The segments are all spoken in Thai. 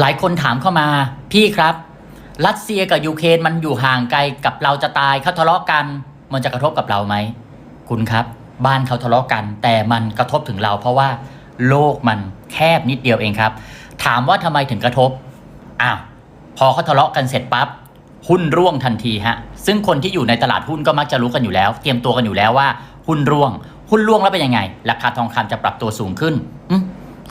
หลายคนถามเข้ามา พี่ครับ รัสเซียกับยูเครนมันอยู่ห่างไกลกับเราจะตายเขาทะเลาะกัน มันจะกระทบกับเราไหมคุณครับ บ้านเขาทะเลาะกัน แต่มันกระทบถึงเรา เพราะว่าโลกมันแคบนิดเดียวเองครับ ถามว่าทำไมถึงกระทบอ้าวพอเขาทะเลาะกันเสร็จปั๊บหุ้นร่วงทันทีฮะซึ่งคนที่อยู่ในตลาดหุ้นก็มักจะรู้กันอยู่แล้ว เตรียมตัวกันอยู่แล้วว่าหุ้นร่วง หุ้นร่วงแล้วเป็นยังไง ราคาทองคำจะปรับตัวสูงขึ้น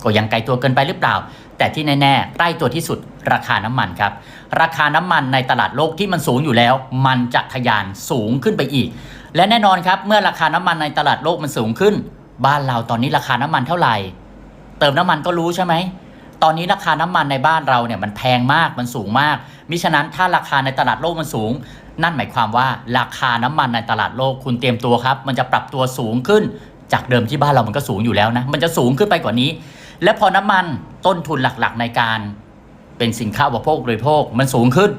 ก็ยังไกลตัวเกินไปหรือเปล่า แต่ที่แน่ๆใกล้ตัวที่สุดราคาน้ำมันครับ ราคาน้ำมันในตลาดโลกที่มันสูงอยู่แล้ว มันจะทะยานสูงขึ้นไปอีก และแน่นอนครับ เมื่อราคาน้ำมันในตลาดโลกมันสูงขึ้น บ้านเราตอนนี้ราคาน้ำมันเท่าไหร่ เติมน้ำมันก็รู้ใช่ไหมตอนนี้ราคาน้ำมันในบ้านเราเนี่ยมันแพงมากมันสูงมาก มิฉะนั้นถ้าราคาในตลาดโลกมันสูง นั่นหมายความว่าราคาน้ำมันในตลาดโลกคุณเตรียมตัวครับ มันจะปรับตัวสูงขึ้น จากเดิมที่บ้านเรามันก็สูงอยู่แล้วนะ มันจะสูงขึ้นไปกว่านี้ และพอน้ำมัน ต้นทุนหลักๆ ในการเป็นสินค้าอุปโภคบริโภคมันสูงขึ้น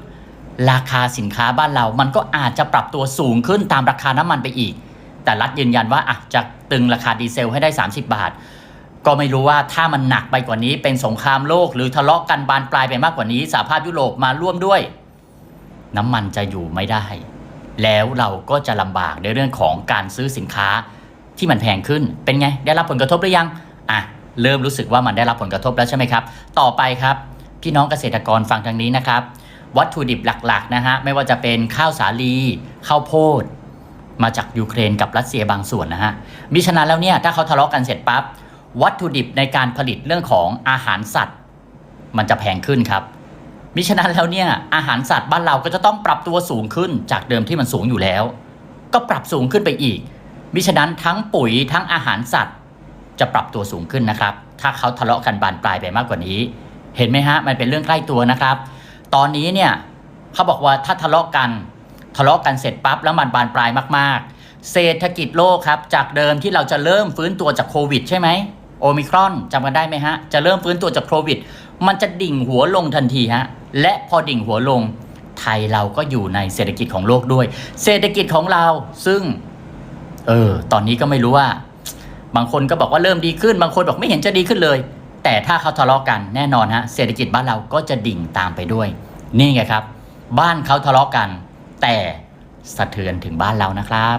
ราคาสินค้าบ้านเรา มันก็อาจจะปรับตัวสูงขึ้นตามราคาน้ำมันไปอีก แต่รัฐยืนยันว่าอะจะตึงราคาดีเซลให้ได้ 30 บาท ก็ไม่รู้ว่าถ้ามันหนักไปกว่านี้เป็นสงครามโลก หรือทะเลาะกันบานปลายไปมากกว่านี้สหภาพยุโรปมาร่วมด้วย น้ำมันจะอยู่ไม่ได้ แล้วเราก็จะลำบากในเรื่องของการซื้อสินค้าที่มันแพงขึ้นเป็นไง ได้รับผลกระทบหรือยังอะ เริ่มรู้สึกว่ามันได้รับผลกระทบแล้วใช่ไหมครับ ต่อไปครับ พี่น้องเกษตรกรฟังทางนี้นะครับ วัตถุดิบหลักๆนะฮะไม่ว่าจะเป็นข้าวสาลีข้าวโพด มาจากยูเครนกับรัสเซียบางส่วนนะฮะมิฉะนั้นแล้วเนี่ยถ้าเขาทะเลาะกันเสร็จปั๊บวัตถุดิบในการผลิตเรื่องของอาหารสัตว์ มันจะแพงขึ้นครับมิฉะนั้นแล้วเนี่ยอาหารสัตว์บ้านเราก็จะต้องปรับตัวสูงขึ้นจากเดิมที่มันสูงอยู่แล้ว ก็ปรับสูงขึ้นไปอีกมิฉะนั้นทั้งปุ๋ยทั้งอาหารสัตว์ จะปรับตัวสูงขึ้นนะครับ ถ้าเขาทะเลาะกันบานปลายไปมากกว่านี้ เห็นไหมฮะ มันเป็นเรื่องใกล้ตัวนะครับ ตอนนี้เนี่ยเขาบอกว่าถ้าทะเลาะกันทะเลาะกันเสร็จปั๊บแล้วมันบานปลายมากๆ เศรษฐกิจโลกครับ จากเดิมที่เราจะเริ่มฟื้นตัวจากโควิด ใช่ไหมโอมิครอนจำกันได้ไหมฮะ จะเริ่มฟื้นตัวจากโควิด มันจะดิ่งหัวลงทันทีฮะ และพอดิ่งหัวลง ไทยเราก็อยู่ในเศรษฐกิจของโลกด้วย เศรษฐกิจของเราซึ่ง เออ ตอนนี้ก็ไม่รู้ว่า บางคนก็บอกว่าเริ่มดีขึ้น บางคนบอกไม่เห็นจะดีขึ้นเลย แต่ถ้าเขาทะเลาะกันแน่นอนฮะเศรษฐกิจบ้านเราก็จะดิ่งตามไปด้วย นี่ไงครับ บ้านเขาทะเลาะกัน แต่สะเทือนถึงบ้านเรานะครับ